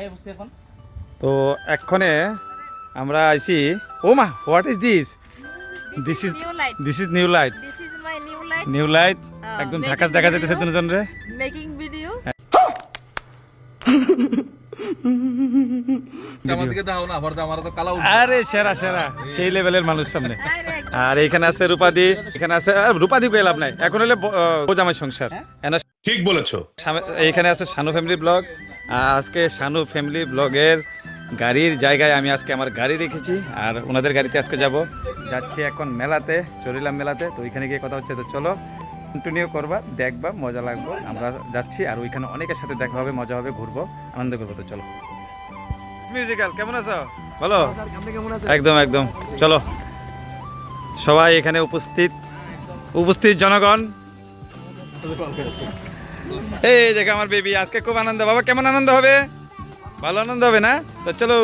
এখন। তো এক্ষণে আমরা আইছি ও মা what is this this is this is new light This is my new light. New light একদম ঝাকাস দেখা যাইতেছে দুজন রে? Making video. আমার দিকে দাও না ভরদা আমার তো কালা আরে সেরা সেরা। সেই লেভেলের মানুষ সামনে। আর এখানে আছে রূপাদি এখানে আছে রূপাদি কই লাভ নাই? এখন হলে বোঝামাই সংসার। ঠিক বলেছ। এইখানে আছে শানু ফ্যামিলি ব্লগ আজকে শানু ফ্যামিলি ব্লগের গাড়ির জায়গায় আমি আজকে আমার গাড়ি রেখেছি আর ওনাদের গাড়িতে আজকে যাব। যাচ্ছি এখন মেলাতে, চরিলাম মেলাতে, তো ওইখানে গিয়ে কথা হচ্ছে। তো চলো কন্টিনিউ করবা, দেখবা, মজা লাগবো। আমরা যাচ্ছি আর ওইখানে অনেকের সাথে দেখা হবে, মজা হবে, ঘুরবো, আনন্দ করব। তো চলো। মিউজিক্যাল কেমন আছো? বলো। একদম একদম। চলো। সবাই এখানে উপস্থিত উপস্থিত জনগণ। এই দেখো আমার বেবি আজকে খুব আনন্দ। বাবা কেমন আনন্দ হবে? ভালো আনন্দ হবে না? তো চলো।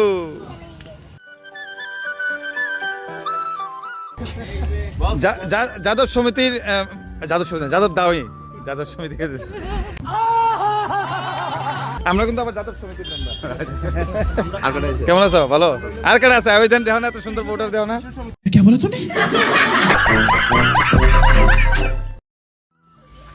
যাদব সমিতির আহ, যাদব সমিতি যাদব দাওই যাদব সমিতি আমরা কিন্তু আবার যাদব সমিতির মেম্বার কেমন আছো? ভালো? আর কারা আছে? ওই দেন দেখো না এত সুন্দর ভোটার দেও না?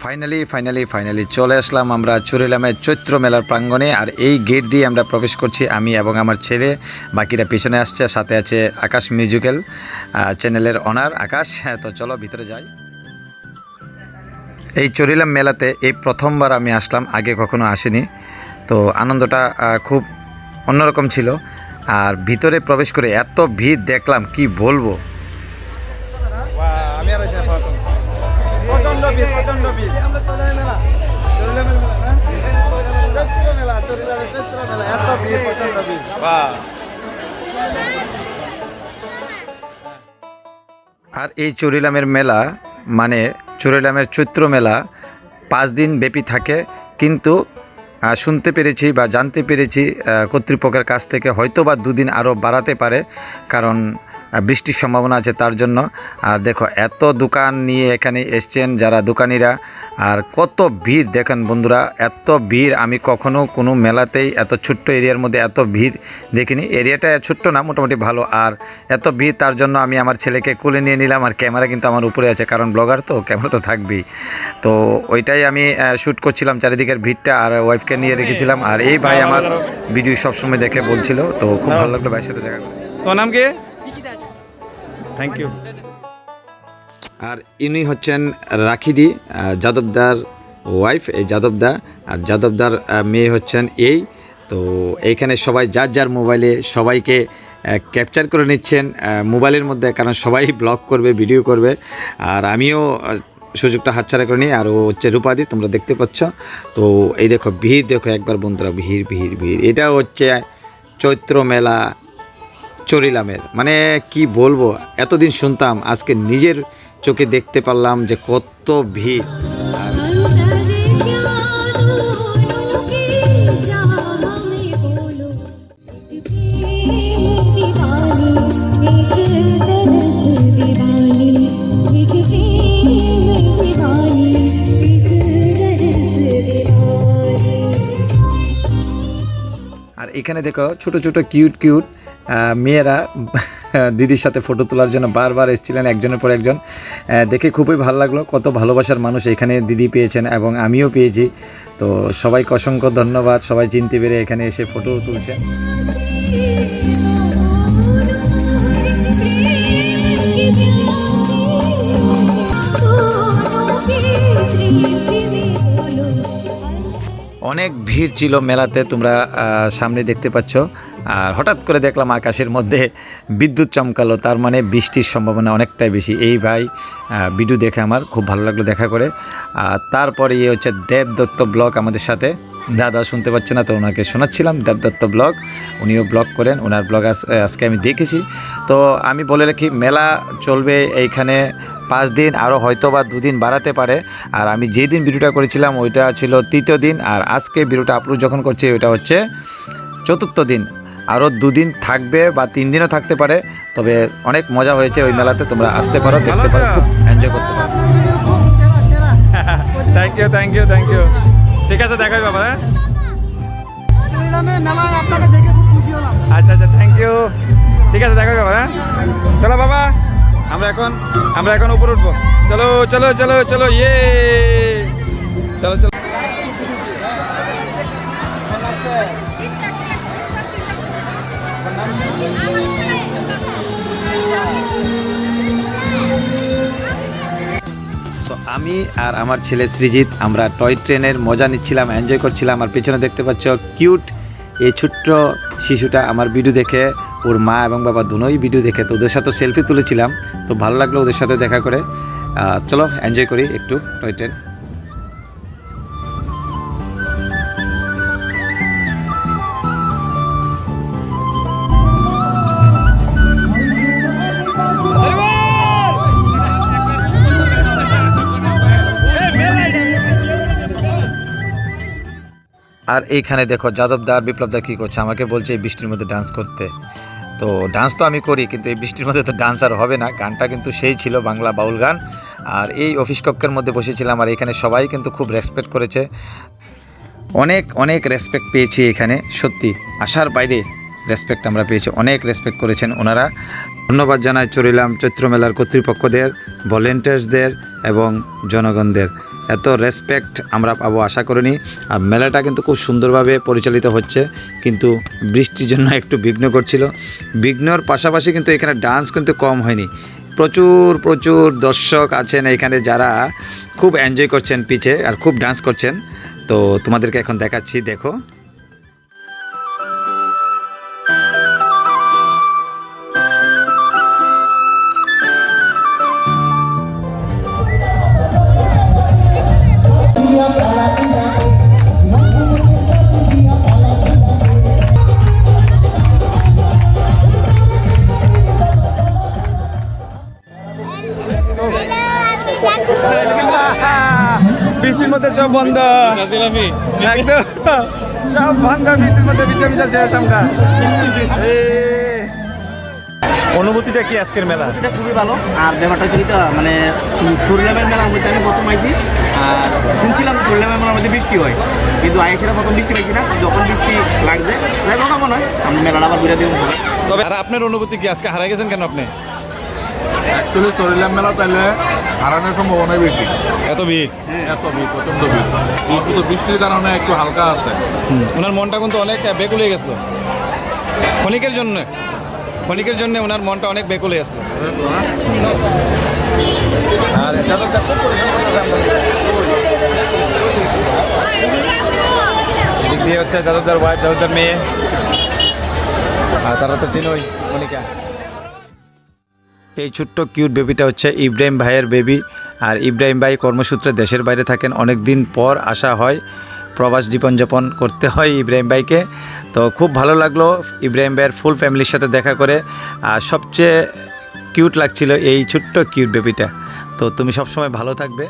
ফাইনালি ফাইনালি ফাইনালি চলে আসলাম আমরা চুরিলামের চৈত্র মেলার প্রাঙ্গণে। আর এই গেট দিয়ে আমরা প্রবেশ করছি আমি এবং আমার ছেলে। বাকিরা পিছনে আসছে, সাথে আছে আকাশ মিউজিক্যাল চ্যানেলের অনার আকাশ। হ্যাঁ তো চলো ভিতরে যাই। এই চরিলাম মেলাতে এই প্রথমবার আমি আসলাম, আগে কখনো আসিনি। তো আনন্দটা খুব অন্যরকম ছিল। আর ভিতরে প্রবেশ করে এত ভিড় দেখলাম, কি বলব? আর এই চুরিলামের মেলা মানে চুরিলামের চৈত্র মেলা পাঁচ দিন ব্যাপী থাকে, কিন্তু শুনতে পেরেছি বা জানতে পেরেছি কর্তৃপক্ষের কাছ থেকে হয়তো বা দুদিন আরও বাড়াতে পারে, কারণ বৃষ্টির সম্ভাবনা আছে তার জন্য। আর দেখো, এত দোকান নিয়ে এখানে এসছেন যারা দোকানিরা। আর কত ভিড়, দেখেন বন্ধুরা, এত ভিড়। আমি কখনো কোনো মেলাতেই, এত ছোট্ট এরিয়ার মধ্যে এত ভিড় দেখিনি। এরিয়াটা ছোট্ট না, মোটামুটি ভালো। আর এত ভিড়, তার জন্য আমি আমার ছেলেকে কোলে নিয়ে নিলাম। আর ক্যামেরা কিন্তু আমার উপরে আছে, কারণ ব্লগার তো, ক্যামেরা তো থাকবেই। তো ওইটাই আমি শ্যুট করছিলাম চারিদিকের ভিড়টা আর ওয়াইফকে নিয়ে রেখেছিলাম। আর এই ভাই আমার ভিডিও সবসময় দেখে বলছিল। তো খুব ভালো লাগল ভাইয়ের সাথে দেখা তোমার নাম কি? থ্যাংক ইউ আর ইনি হচ্ছেন রাখিদি যাদবদার ওয়াইফ এই যাদবদা। আর যাদবদার মেয়ে হচ্ছেন এই। তো এইখানে সবাই যার যার মোবাইলে সবাইকে ক্যাপচার করে নিচ্ছেন মোবাইলের মধ্যে, কারণ সবাই ব্লগ করবে ভিডিও করবে। আর আমিও সুযোগটা হাতছাড়া করে নিই আর ও হচ্ছে রূপাদি, তোমরা দেখতে পাচ্ছ। তো এই দেখো, ভিড়, দেখো একবার বন্ধুরা, ভিড় ভিড় ভিড়। এটা হচ্ছে চৈত্র মেলা। চরিলামের। মানে কি বলব, এতদিন শুনতাম, আজকে নিজের চোখে দেখতে পারলাম যে কত ভিড়। আর এখানে দেখো, ছোট ছোট, কিউট কিউট মেয়েরা দিদির সাথে ফটো তোলার জন্য বারবার এসেছিলেন, একজনের পর একজন। দেখে খুবই ভালো লাগল, কত ভালোবাসার মানুষ এখানে দিদি পেয়েছেন এবং আমিও পেয়েছি। তো সবাইকে অসংখ্য ধন্যবাদ, সবাই চিনতে পেরে এখানে এসে ফটো তুলছেন। অনেক ভিড় ছিল মেলাতে, তোমরা সামনে দেখতে পাচ্ছ। আর হঠাৎ করে দেখলাম আকাশের মধ্যে বিদ্যুৎ চমকালো, তার মানে বৃষ্টির সম্ভাবনা অনেকটাই বেশি। এই ভাই ভিডিও দেখে আমার খুব ভালো লাগল দেখা করে। আর তারপরে ইয়ে হচ্ছে দেবদত্ত ব্লগ আমাদের সাথে। দাদা শুনতে পাচ্ছে না, তো ওনাকে শোনাচ্ছিলাম দেবদত্ত ব্লগ। উনিও ব্লগ করেন ওনার ব্লগ আজকে আমি দেখেছি। তো আমি বলে রাখি, মেলা চলবে এইখানে পাঁচ দিন আরও হয়তো বা দুদিন বাড়াতে পারে। আর আমি যেদিন ভিডিওটা করেছিলাম, ওইটা ছিল তৃতীয় দিন। আর আজকে ভিডিওটা আপলোড যখন করছি, ওইটা হচ্ছে চতুর্থ দিন। আরও দুদিন থাকবে বা তিন দিনও থাকতে পারে তবে অনেক মজা হয়েছে ওই মেলাতে তোমরা আসতে পারো দেখতে পারো খুব এনজয় করতে পারো। Thank you thank you thank you ঠিক আছে দেখাই বাবা হ্যাঁ? আচ্ছা আচ্ছা থ্যাংক ইউ ঠিক আছে দেখা যাবে হ্যাঁ? চলো বাবা আমরা এখন আমরা এখন উপরে উঠবো। চলো চলো চলো চলো ইয়ে চলো চলো। আমি আর আমার ছেলে সৃজিত, আমরা টয় ট্রেনের মজা নিচ্ছিলাম এনজয় করছিলাম। আর পেছনে দেখতে পাচ্ছ কিউট এই ছোট্ট শিশুটা আমার ভিডিও দেখে, ওর মা এবং বাবা দুনোই ভিডিও দেখে। তো ওদের সাথে সেলফি তুলেছিলাম, তো ভালো লাগল ওদের সাথে দেখা করে। চলো এনজয় করি একটু টয় ট্রেন। আর এইখানে দেখো যাদবদা আর বিপ্লবদা কী করছে? আমাকে বলছে এই বৃষ্টির মধ্যে ডান্স করতে। তো ডান্স তো আমি করি, কিন্তু এই বৃষ্টির মধ্যে তো ডান্স আর হবে না। গানটা কিন্তু সেই ছিল বাংলা বাউল গান। আর এই অফিস কক্ষের মধ্যে বসেছিলাম আর এখানে সবাই কিন্তু খুব রেসপেক্ট করেছে। অনেক অনেক রেসপেক্ট পেয়েছি এখানে, সত্যি। আসার বাইরে রেসপেক্ট আমরা পেয়েছি। অনেক রেসপেক্ট করেছেন ওনারা। ধন্যবাদ জানাই চরিলাম চৈত্র মেলার কর্তৃপক্ষদের ভলেন্টিয়ার্সদের এবং জনগণদের। এত রেসপেক্ট আমরা পাবো আশা করিনি। আর মেলাটা কিন্তু খুব সুন্দরভাবে পরিচালিত হচ্ছে, কিন্তু বৃষ্টির জন্য একটু বিঘ্ন করছিল। বিঘ্নর পাশাপাশি কিন্তু এখানে ডান্স কিন্তু কম হয়নি। প্রচুর প্রচুর দর্শক আছেন এখানে যারা খুব এনজয় করছেন পিছে আর খুব ডান্স করছেন। তো তোমাদেরকে এখন দেখাচ্ছি, দেখো। বৃষ্টির মধ্যে সব বন্ধ। একদম। সব বন্ধ বৃষ্টির মধ্যে শেষ আমরা। অনুভূতিটা কি আজকের মেলা? এটা খুবই ভালো। আর ব্যাপারটা হচ্ছে কি মানে সুরিলামের মেলার মধ্যে আমি প্রথম আইছি। আর শুনছিলাম সুরিলামের মেলার মধ্যে বৃষ্টি হয়। কিন্তু আইসিরা প্রথম বৃষ্টি পাইছি না। যখন বৃষ্টি লাগছে তাই হোক মনে হয় আমরা মেলাটা আবার ঘুরে দিব তবে আর আপনার অনুভূতি কি? আজকে হারাই গেছেন কেন আপনি? অ্যাকচুয়ালি চরিলাম মেলা তাইলে হারানোর সম্ভাবনাই বেশি এত ভিড় এত ভিড় প্রচণ্ড ভিড় কিন্তু তো বৃষ্টির কারণে একটু হালকা আছে। ওনার মনটা কিন্তু অনেক বেকুল হয়ে গেছিল। ক্ষণিকের জন্য। ক্ষণিকের জন্য ওনার মনটা অনেক বেকুল হয়ে আর দিয়ে হচ্ছে যাদবদার ওয়াইফ যাদবদার মেয়ে। আর তারা তো চিনোই মনিকা। এই ছোট্ট কিউট বেবিটা হচ্ছে ইব্রাহিম ভাইয়ের বেবি আর ইব্রাহিম ভাই কর্মসূত্রে দেশের বাইরে থাকেন। অনেক দিন পর আসা হয়, প্রবাস জীবনযাপন করতে হয় ইব্রাহিম ভাইকে। তো খুব ভালো লাগল ইব্রাহিম ভাইয়ের ফুল ফ্যামিলির সাথে দেখা করে। আর সবচেয়ে কিউট লাগছিল এই ছোট্ট কিউট বেবিটা তো তুমি সবসময় ভালো থাকবে।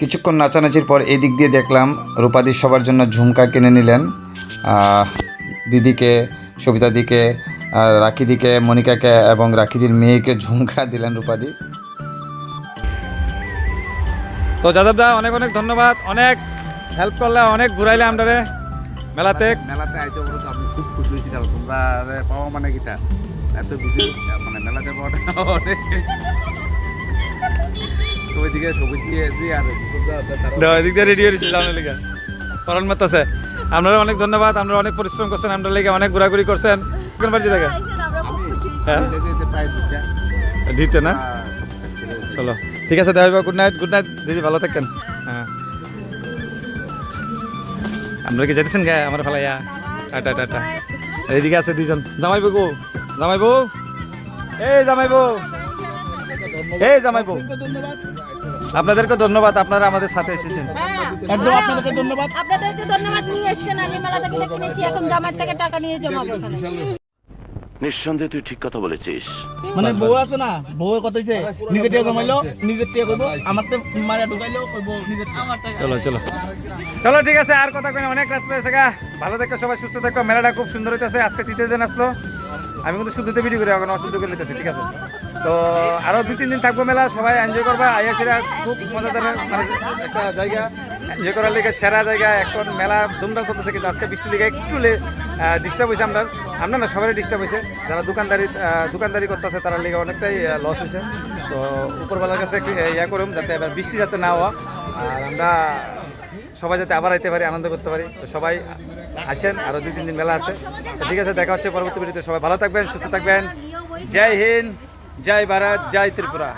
কিছুক্ষণ নাচানাচির পর এই দিক দিয়ে দেখলাম রূপাদি সবার জন্য ঝুমকা কিনে নিলেন। দিদিকে সবিতাদিকে আর রাখিদিকে মনিকাকে এবং রাখিদির মেয়েকে ঝুমকা দিলেন রূপাদি। তো যাদবদা অনেক অনেক ধন্যবাদ। অনেক হেল্প করলে অনেক ঘুরাইলে আমরা মেলাতে। মেলাতে আইসো তো আমি খুব খুশি হয়েছি তোমরা আরে পাওয়া মানে কিটা? এত বিজি মানে মেলাতে পাওয়াটা ওইদিকে সবুজ দিয়ে এসি আর বিশুদ্ধ আছে তারা এদিক দিয়ে রেডি হয়েছি জানার লেগে করণ মাত আছে আপনারা অনেক ধন্যবাদ আপনারা অনেক পরিশ্রম করছেন আপনার লেগে অনেক ঘোরাঘুরি করছেন। কোন বাড়ি থেকে? হ্যাঁ? না? চলো ঠিক আছে দেওয়া গুড নাইট গুড নাইট দিদি ভালো থাকেন। হ্যাঁ। আপনারা কি যেতেছেন গায়ে আমার ভালাইয়া টাটা টাটা। এদিকে আছে দুইজন। জামাইবো গো জামাইবো এই জামাইবো এই জামাইবো আপনাদেরকে ধন্যবাদ আপনারা আমাদের সাথে এসেছেন। একদম আপনাদেরকে ধন্যবাদ। আপনাদেরকে ধন্যবাদ নিয়ে এসছেন। আমি মেলা থেকে কিনেছি এখন জামার থেকে টাকা নিয়ে জমাবো নিঃসন্দেহে তুই ঠিক কথা বলেছিস। মানে বউ আছে না বউ কত হইছে নিজে টিয়া জমাইলো নিজে টিয়া কইবো আমার তো মারা ঢুকাইলো কইবো নিজে চলো চলো। চলো ঠিক আছে আর কথা কই অনেক রাত হয়েছে গা। ভালো থেকো সবাই সুস্থ থাকো। মেলাটা খুব সুন্দর হইতেছে আজকে তৃতীয় দিন আসলো। আমি কিন্তু শুদ্ধতে ভিডিও করে এখন অশুদ্ধ করে নিতেছি ঠিক আছে? তো আরও দুই তিন দিন থাকব মেলা, সবাই এনজয় করবা, আইয়া সেরা, খুব মজাদার মানে একটা জায়গা এনজয় করার লিগে সেরা জায়গা, এখন মেলা ধুমধাম চলতেছে, কিন্তু আজকে বৃষ্টি লিগে একটু ডিস্টার্ব হয়েছে আমরা। আমরা না, সবারই ডিস্টার্ব হয়েছে। যারা দোকানদারি দোকানদারি করতেছে, তারা লিগে অনেকটাই লস হয়েছে। তো উপরবেলার কাছে ইয়া করুম যাতে এবার বৃষ্টি যাতে না হওয়া আর আমরা সবাই যাতে আবার আইতে পারি, আনন্দ করতে পারি। তো সবাই আসেন আরও দুই তিন দিন মেলা আছে। ঠিক আছে, দেখা হচ্ছে পরবর্তী ভিডিওতে। সবাই ভালো থাকবেন, সুস্থ থাকবেন। জয় হিন্দ। জয় ভারত জয় ত্রিপুরা